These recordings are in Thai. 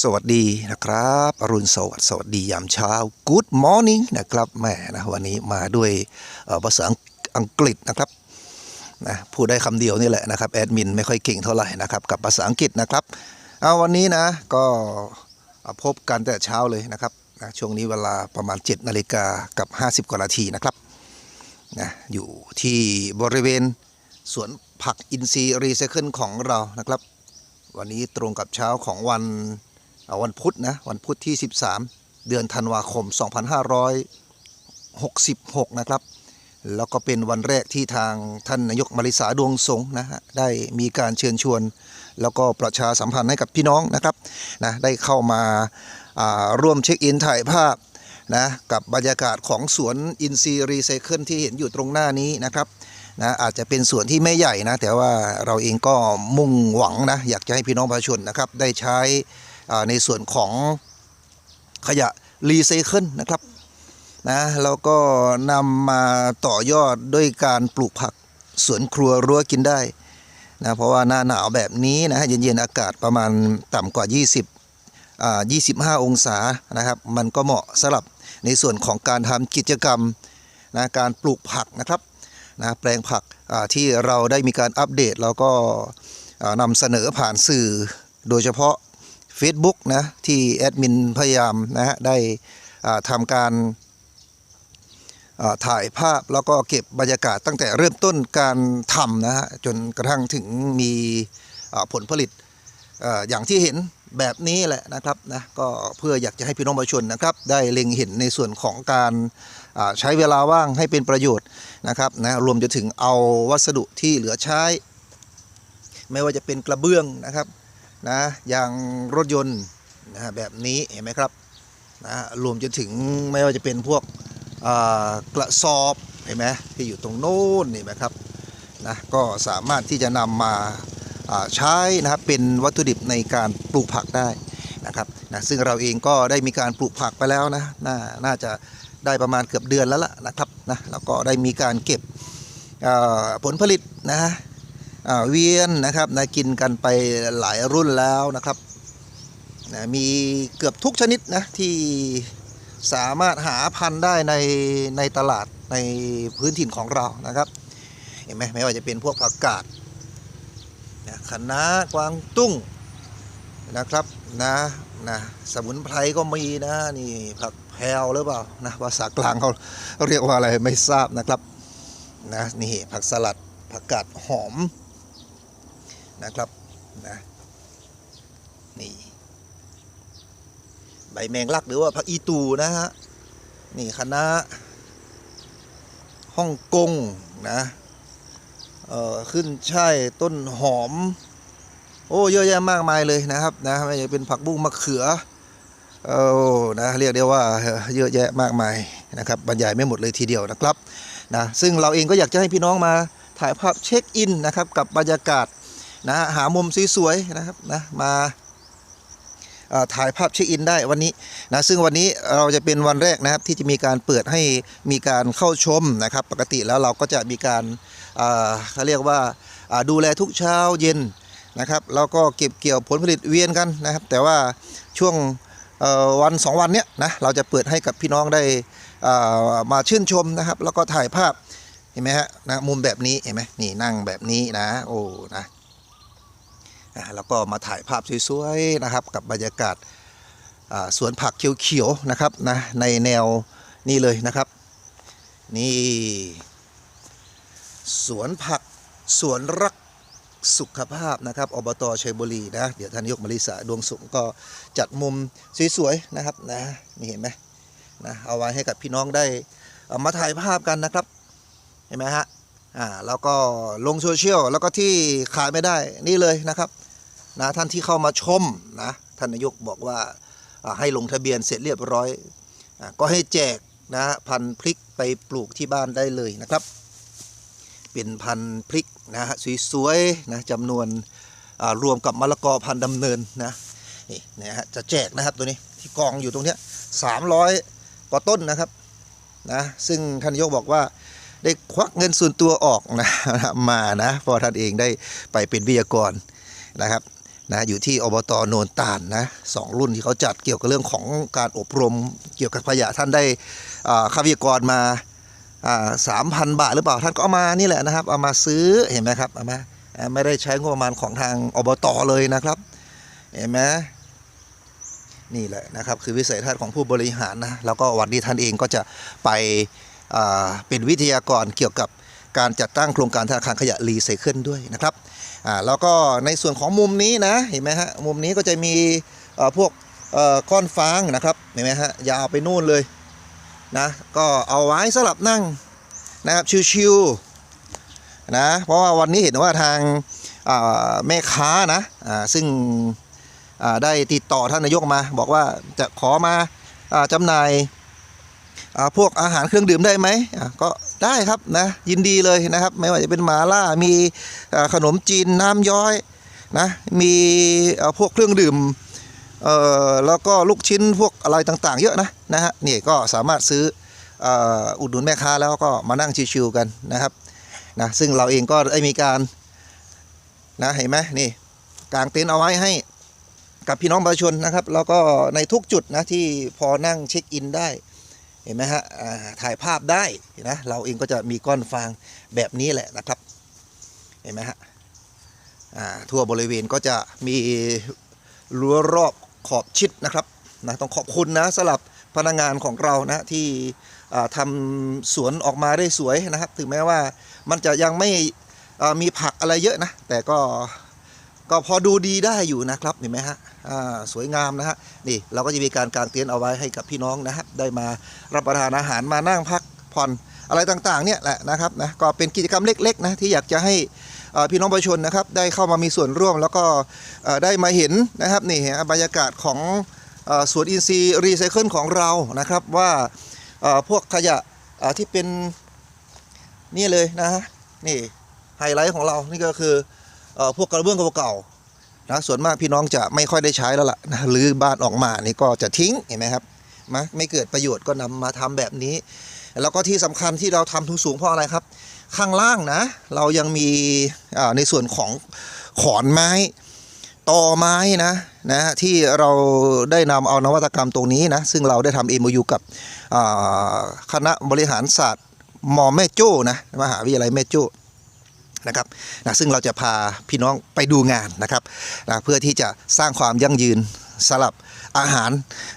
สวัสดีนะครับอรุณสวัสดิ์สวัสดียามเช้า Good morning นะครับแม่นะวันนี้มาด้วยภาษาอังกฤษนะครับนะพูดได้คำเดียวนี่แหละนะครับแอดมินไม่ค่อยเก่งเท่าไหร่นะครับกับภาษาอังกฤษนะครับเอาวันนี้นะก็พบกันแต่เช้าเลยนะครับนะช่วงนี้เวลาประมาณ 7นาฬิกากับ 50 กว่านาทีนะครับนะอยู่ที่บริเวณสวนผักอินทรีย์รีไซเคิลของเรานะครับวันนี้ตรงกับเช้าของวัน วันพุธนะวันพุธที่ 13 เดือนธันวาคม 2566 นะครับ แล้วก็เป็นวันแรกที่ทางท่านนายกมาริสาดวงสงนะฮะได้มีการเชิญชวน แล้วก็ประชาสัมพันธ์ให้กับพี่น้องนะครับนะได้เข้ามาาร่วมเช็คอินถ่ายภาพนะกับบรรยากาศของสวนอินซีรีไซเคิลที่เห็นอยู่ตรงหน้านี้นะครับนะอาจจะเป็นส่วนที่ไม่ใหญ่นะ แต่ว่าเราเองก็มุ่งหวังนะ อยากจะให้พี่น้องประชาชนนะครับ ได้ใช้ ในส่วนของขยะรีไซเคิลนะครับนะแล้วก็นำมาต่อยอดด้วยการปลูกผักสวนครัวรั้วกินได้นะเพราะว่าหน้าหนาวแบบนี้นะเย็นๆอากาศประมาณต่ำกว่า 20อ่า25 องศานะครับ มันก็เหมาะสำหรับในส่วนของการทำกิจกรรมนะการปลูกผักนะครับนะแปลงผักที่เราได้มีการอัปเดตแล้วก็นำเสนอผ่านสื่อโดยเฉพาะ Facebook นะที่แอดมินพยายามนะฮะได้ทำการถ่ายภาพแล้วก็เก็บบรรยากาศตั้งแต่เริ่มต้นการทำนะฮะจนกระทั่งถึงมีผลผลิตออย่างที่เห็นแบบนี้แหละนะครับนะก็เพื่ออยากจะให้พี่น้องประชาชนนะครับ ได้เล็งเห็นในส่วนของการใช้เวลาว่างให้เป็นประโยชน์นะครับนะรวมจะถึงเอาวัสดุที่เหลือใช้ ไม่ว่าจะเป็นกระเบื้องนะครับ นะอย่างรถยนต์นะฮะแบบนี้เห็นไหมครับนะรวมจนถึงไม่ว่าจะเป็นพวกกระสอบเห็นไหมที่อยู่ตรงโน้นนี่ไหมครับนะก็สามารถที่จะนำมาอ่าใช้นะครับเป็นวัตถุดิบในการปลูกผักได้นะครับนะซึ่งเราเองก็ได้มีการปลูกผักไปแล้วนะน่าน่าจะได้ประมาณเกือบเดือนแล้วล่ะนะครับนะแล้วก็ได้มีการเก็บผลผลิตนะฮะ เวียนนะครับนะกินกันไปหลายรุ่นแล้วนะครับนะมีเกือบทุกชนิดนะที่สามารถหาพันธุ์ได้ในในตลาดในพื้นถิ่นของเรานะครับ เห็นไหมไม่ว่าจะเป็นพวกผักกาดนะคะน้ากวางตุ้งนะครับนะนะสมุนไพรก็มีนะนี่ผักแพรวหรือเปล่านะภาษากลางเขาเรียกว่าอะไรไม่ทราบนะครับนะนี่ผักสลัดผักกาดหอม นะครับนะนี่ใบแมงลักหรือว่าผักอีตูนะฮะนี่คณะน้าฮ่องกงนะเอ่อขึ้นช่ายต้นหอม โอ้เยอะแยะมากมายเลยนะครับนะไม่ว่าจะเป็นผักบุ้งมะเขือเออนะเรียกได้ว่าเยอะแยะมากมายนะครับบรรยายไม่หมดเลยทีเดียวนะครับนะซึ่งเราเองก็อยากจะให้พี่น้องมาถ่ายภาพเช็คอินนะครับกับบรรยากาศ นะหามุมสวยๆนะครับนะมาถ่ายภาพเช็คอินได้วันนี้นะซึ่งวันนี้เราจะเป็นวันแรกนะครับที่จะมีการเปิดให้มีการเข้าชมนะครับ ปกติแล้วเราก็จะมีการเขาเรียกว่าดูแลทุกเช้าเย็นนะครับแล้วก็เก็บเกี่ยวผลผลิตเวียนกันนะครับ แต่ว่าช่วงวันสองวันเนี้ยนะเราจะเปิดให้กับพี่น้องได้มาชื่นชมนะครับ แล้วก็ถ่ายภาพเห็นไหมฮะนะมุมแบบนี้เห็นไหมนี่นั่งแบบนี้นะโอ้นะ แล้วก็มาถ่ายภาพสวยๆนะครับ กับบรรยากาศสวนผักเขียวๆนะครับนะในแนวนี่เลยนะครับ นี่สวนผักสวนรักสุขภาพนะครับอบตชัยบุรีนะเดี๋ยวท่านยกมาริสาดวงสุขก็จัดมุมสวยๆนะครับนะนี่เห็นไหมนะเอาไว้ให้กับพี่น้องได้ามาถ่ายภาพกันนะครับ เห็นไหมฮะอ่าแล้วก็ลงโซเชียลแล้วก็ที่ขาดไม่ได้นี่เลยนะครับ นะท่านที่เข้ามาชมนะท่านนายกบอกว่าให้ลงทะเบียนเสร็จเรียบร้อยอก็ให้แจกนะพันพริกไปปลูกที่บ้านได้เลยนะครับ เป็นพันพริกนะฮะสวยๆนะจำนวนรวมกับมะละกอพันดำเนินนะนี่นะฮะจะแจกนะครับตัวนี้ที่กองอยู่ตรงเนี้ยสามร้อยกว่าต้นนะครับนะซึ่งท่านนายกบอกว่าได้ควักเงินส่วนตัวออกนะมานะพราะท่านเองได้ไปเป็นวิทยากรนะครับ นะอยู่ที่อบตโนนตาลนะสองรุ่นที่เขาจัดเกี่ยวกับเรื่องของการอบรม เกี่ยวกับขยะท่านได้อ่าค่าวิทยากรมาสามพันบาทหรือเปล่าท่านก็เอามานี่แหละนะครับ เอามาซื้อเห็นไหมครับเอามาไม่ได้ใช้งบประมาณของทางอบตเลยนะครับ เห็นไหมนี่แหละนะครับคือวิสัยทัศน์ของผู้บริหารนะแล้วก็วันนี้ท่านเองก็จะไปเป็นวิทยากรเกี่ยวกับการจัดตั้งโครงการธนาคารขยะรีไซเคิลด้วยนะครับ อ่าแล้วก็ในส่วนของมุมนี้นะเห็นไหมฮะมุมนี้ก็จะมีพวกก้อนฟางนะครับเห็นไหมฮะยาวไปนู่นเลยนะก็เอาไว้สลับนั่งนะครับชิวๆนะเพราะว่าวันนี้เห็นว่าทางแม่ค้านะอ่าซึ่งได้ติดต่อท่านนายกมา บอกว่าจะขอมาอจำหน่าย พวกอาหารเครื่องดื่มได้ไหมก็ได้ครับนะยินดีเลยนะครับ ไม่ว่าจะเป็นหมาล่ามีขนมจีนน้ำย้อยนะมีพวกเครื่องดื่มเอ่อแล้วก็ลูกชิ้นพวกอะไรต่างๆ เยอะนะนะฮะนี่ก็สามารถซื้ออุดหนุนแม่ค้าแล้วก็มานั่งชิวๆกันนะครับนะซึ่งเราเองก็ได้มีการนะเห็นไหมนี่กางเต็นท์เอาไว้ให้กับพี่น้องประชาชนนะครับ แล้วก็ในทุกจุดนะที่พอนั่งเช็คอินได้ เห็นไหมฮะถ่ายภาพได้นะเราเองก็จะมีก้อนฟางแบบนี้แหละนะครับ เห็นไหมฮะทั่วบริเวณก็จะมีรั้วรอบขอบชิดนะครับนะต้องขอบคุณนะสำหรับพนักงานของเรานะที่อ่าทำสวนออกมาได้สวยนะครับ ถึงแม้ว่ามันจะยังไม่มีผักอะไรเยอะนะ แต่ก็ ก็พอดูดีได้อยู่นะครับเห็นไหมฮะสวยงามนะฮะนี่เราก็จะมีการกางเต็นท์เอาไว้ให้กับพี่น้องนะฮะได้มารับประทานอาหารมานั่งพักผ่อนอะไรต่างๆเนี่ยแหละนะครับนะก็เป็นกิจกรรมเล็กๆนะที่อยากจะให้พี่น้องประชาชนนะครับได้เข้ามามีส่วนร่วม แล้วก็ได้มาเห็นนะครับนี่บรรยากาศของอสวนอินทรีย์รีไซเคิลของเรานะครับว่าพวกขยะที่เป็นนี่เลยนะฮะนี่ไฮไลท์ของเรานี่ก็คือ พวกกระเบื้องเก่าๆนะส่วนมากพี่น้องจะไม่ค่อยได้ใช้แล้วล่ะนะหรือบ้านออกมานี่ก็จะทิ้งเห็นไหมครับมะไม่เกิดประโยชน์ก็นำมาทำแบบนี้ แล้วก็ที่สำคัญที่เราทำทุงสูงเพราะอะไรครับ ข้างล่างนะ เรายังมีในส่วนของขอนไม้ต่อไม้นะนะที่เราได้นำเอานวัตกรรมตรงนี้นะซึ่งเราได้ทำเอ็มยูกับคณะบริหารศาสตร์มอแม่โจ้นะมหาวิทยาลัยแม่โจ้ นะครับนะซึ่งเราจะพาพี่น้องไปดูงานนะครับนะเพื่อที่จะสร้างความยั่งยืนสลับอาหาร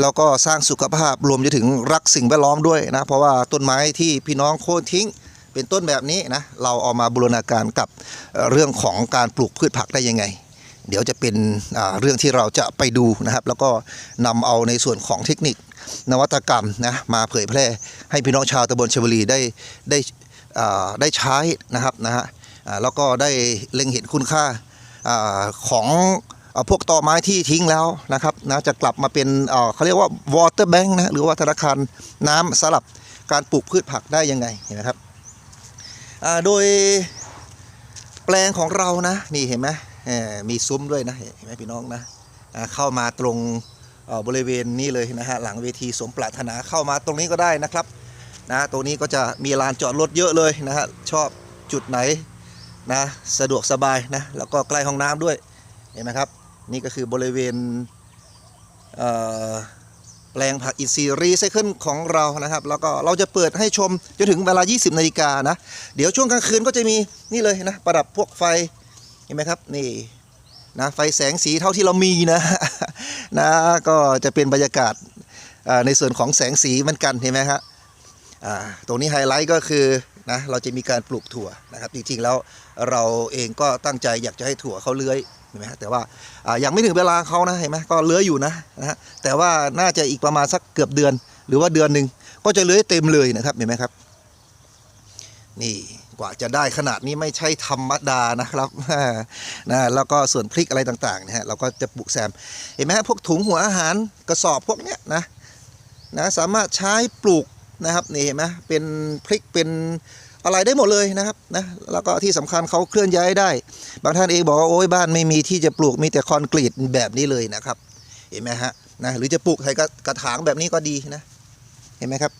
แล้วก็สร้างสุขภาพรวมไปถึงรักสิ่งแวดล้อมด้วยนะเพราะว่าต้นไม้ที่พี่น้องโค่นทิ้งเป็นต้นแบบนี้นะเราเอามาบูรณาการกับเรื่องของการปลูกพืชผักได้ยังไง เดี๋ยวจะเป็นเรื่องที่เราจะไปดูนะครับ แล้วก็นำเอาในส่วนของเทคนิคนวัตกรรมนะมาเผยแพร่ให้พี่น้องชาวตำบลชวลีได้ได้ได้ใช้นะครับนะฮะ แล้วก็ได้เล็งเห็นคุณค่าอของพวกตอไม้ที่ทิ้งแล้วนะครับนะจะกลับมาเป็นเขาเรียกว่า water bank นะหรือว่าธนาคารน้ำสำหรับการปลูกพืชผักได้ยังไงเห็นไหมครับโดยแปลงของเรานะนี่เห็นไหมมีซุ้มด้วยนะเห็นไหมพี่น้องนะเข้ามาตรงบริเวณนี้เลยนะฮะหลังเวทีสมปรารถนาเข้ามาตรงนี้ก็ได้นะครับนะตรงนี้ก็จะมีลานจอดรถเยอะเลยนะฮะชอบจุดไหน นะสะดวกสบายนะแล้วก็ใกล้ห้องน้ำด้วยเห็นไหมครับ นี่ก็คือบริเวณเอ่อแปลงผักอินทรีย์รีไซเคิลของเรานะครับ แล้วก็เราจะเปิดให้ชมจนถึงเวลา 20นาฬิกานะ เดี๋ยวช่วงกลางคืนก็จะมีนี่เลยนะ ประดับพวกไฟเห็นไหมครับนี่นะไฟแสงสีเท่าที่เรามีนะนะก็จะเป็นบรรยากาศในส่วนของแสงสีเหมือนกันเห็นไหมครับตรงนี้ไฮไลท์ก็คือ นะเราจะมีการปลูกถั่วนะครับ จริงๆแล้วเราเองก็ตั้งใจอยากจะให้ถั่วเขาเลื้อยเห็นไหมฮะแต่ว่าอ่ายังไม่ถึงเวลาเขานะเห็นไหมก็เลื้อยอยู่นะนะฮะแต่ว่าน่าจะอีกประมาณสักเกือบเดือน หรือว่าเดือนหนึ่งก็จะเลื้อยเต็มเลยนะครับเห็นไหมครับ นี่กว่าจะได้ขนาดนี้ไม่ใช่ธรรมดานะครับนะแล้วก็ส่วนพริกอะไรต่างๆนะฮะเราก็จะปลูกแซมเห็นไหมฮะพวกถุงหัวอาหารกระสอบพวกเนี้ยนะนะสามารถใช้ปลูก นะครับนี่เห็นไหมเป็นพริกเป็นอะไรได้หมดเลยนะครับนะแล้วก็ที่สำคัญเขาเคลื่อนย้ายได้ บางท่านเองบอกว่าโอ้ยบ้านไม่มีที่จะปลูกมีแต่คอนกรีตแบบนี้เลยนะครับเห็นไหมฮะนะหรือจะปลูกใส่กระกระถางแบบนี้ก็ดีนะเห็นไหมครับ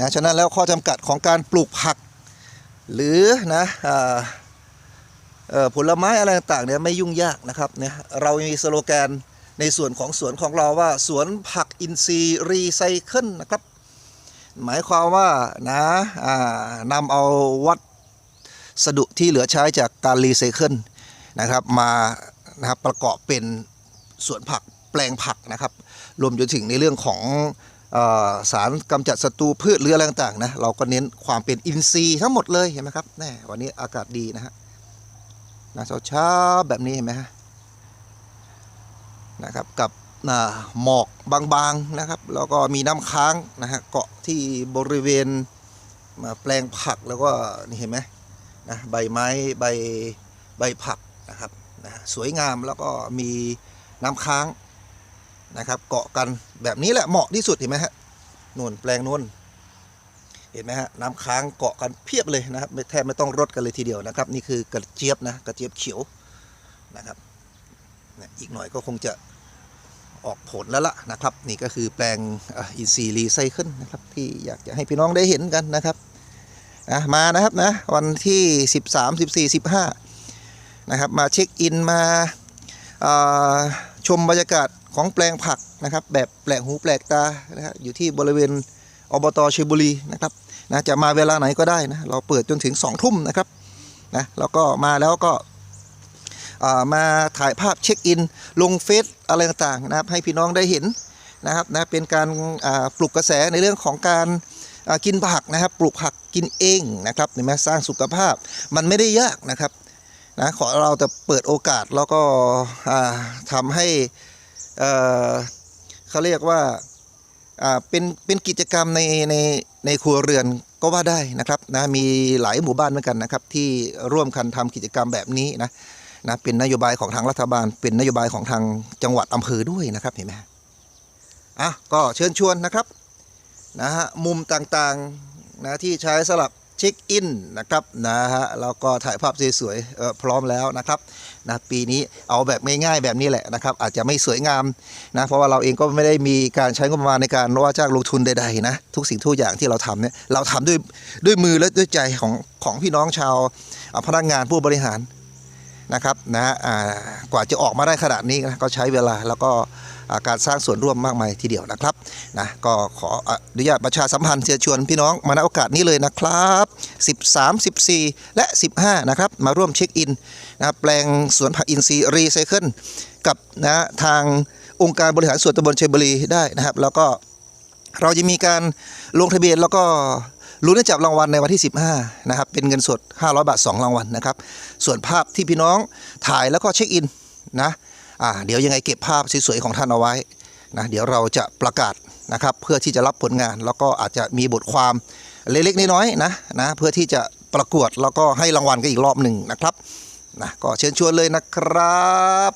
นะฉะนั้นแล้วข้อจำกัดของการปลูกผัก หรือนะเอ่อผลไม้อะไรต่างๆเนี่ยไม่ยุ่งยากนะครับเนี่ยเรามีสโลแกนในส่วนของสวนของเราว่าสวนผักอินทรีย์รีไซเคิลนะครับ หมายความว่านะนำเอาวัสดุที่เหลือใช้จากการรีไซเคิลนะครับมานะครับประกอบเป็นสวนผักแปลงผักนะครับ รวมจนถึงในเรื่องของสารกำจัดศัตรูพืชหรืออะไรต่างๆนะเราก็เน้นความเป็นอินทรีย์ทั้งหมดเลยเห็นไหมครับแน่วันนี้อากาศดีนะฮะนะเช้าๆแบบนี้เห็นไหมฮะนะครับกับ หมอกบางๆนะครับ แล้วก็มีน้ำค้างนะฮะเกาะที่บริเวณมาแปลงผักแล้วก็นี่เห็นไหมนะใบไม้ใบใบผักนะครับนะสวยงามแล้วก็มีน้ำค้างนะครับ เกาะกันแบบนี้แหละเหมาะที่สุดเห็นไหมฮะนู่นแปลงนู่นเห็นไหมฮะน้ำค้างเกาะกันเพียบเลยนะครับแทบไม่ต้องรดกันเลยทีเดียวนะครับ นี่คือกระเจี๊ยบนะกระเจี๊ยบเขียวนะครับอีกหน่อยก็คงจะ ออกผลแล้วล่ะนะครับ นี่ก็คือแปลงอินซีรีไซเคิลนะครับที่อยากจะให้พี่น้องได้เห็นกันนะครับนะมานะครับนะวันที่ 13 14 15นะครับมาเช็คอินมาาชมบรรยากาศของแปลงผักนะครับแบบแปลกหูแปลกตานะฮะอยู่ที่บริเวณอบตเชียบุรีนะครับนะจะมาเวลาไหนก็ได้นะเราเปิดจนถึง2องทุ่มนะครับนะแล้วก็มาแล้วก็ มาถ่ายภาพเช็คอิน ลงเฟซอะไรต่างๆนะครับให้พี่น้องได้เห็นนะครับนะเป็นการปลุกกระแสในเรื่องของการกินผักนะครับ ปลูกผักกินเองนะครับเห็นไหมสร้างสุขภาพมันไม่ได้ยากนะครับนะขอเราแต่เปิดโอกาสแล้วก็ทำให้เขาเรียกว่าเป็นเป็นกิจกรรมในในในครัวเรือนก็ว่าได้นะครับนะมีหลายหมู่บ้านเหมือนกันนะครับที่ร่วมกันทำกิจกรรมแบบนี้นะ นะเป็นนโยบายของทางรัฐบาล เป็นนโยบายของทางจังหวัดอำเภอด้วยนะครับเห็นไหมอะก็เชิญชวนนะครับนะฮะมุมต่างๆนะที่ใช้สำหรับเช็คอินนะครับนะฮะแล้วก็ถ่ายภาพสวยๆพร้อมแล้วนะครับนะปีนี้เอาแบบง่ายๆแบบนี้แหละนะครับอาจจะไม่สวยงามนะเพราะว่าเราเองก็ไม่ได้มีการใช้งบประมาณในการว่าจ้างลงทุนใดๆนะทุกสิ่งทุกอย่างที่เราทำเนี่ยเราทำด้วยด้วยมือและด้วยใจของของพี่น้องชาวพนักงานผู้บริหาร นะครับนะกว่าจะออกมาได้ขนาดนี้นะก็ใช้เวลาแล้วก็การสร้างส่วนร่วมมากมายทีเดียวนะครับนะก็ขออนุญาตประชาสัมพันธ์เชิญชวนพี่น้องมาณโอกาสนี้เลยนะครับ 13 14 และ 15 นะครับ มาร่วมเช็คอินนะครับแปลงสวนผักอินทรีย์รีไซเคิลกับนะทางองค์การบริหารส่วนตำบลเชียงบุรีได้นะครับ แล้วก็เราจะมีการลงทะเบียนแล้วก็ ลุ้นได้จับรางวัลในวันที่ 15นะครับเป็นเงินสด 500 บาท 2 รางวัลนะครับ ส่วนภาพที่พี่น้องถ่ายแล้วก็เช็คอินนะอ่าเดี๋ยวยังไงเก็บภาพสวยๆของท่านเอาไว้นะเดี๋ยวเราจะประกาศนะครับเพื่อที่จะรับผลงานแล้วก็อาจจะมีบทความเล็กๆน้อยๆนะนะเพื่อที่จะประกวดแล้วก็ให้รางวัลกันอีกรอบหนึ่งนะครับนะก็เชิญชวนเลยนะครับ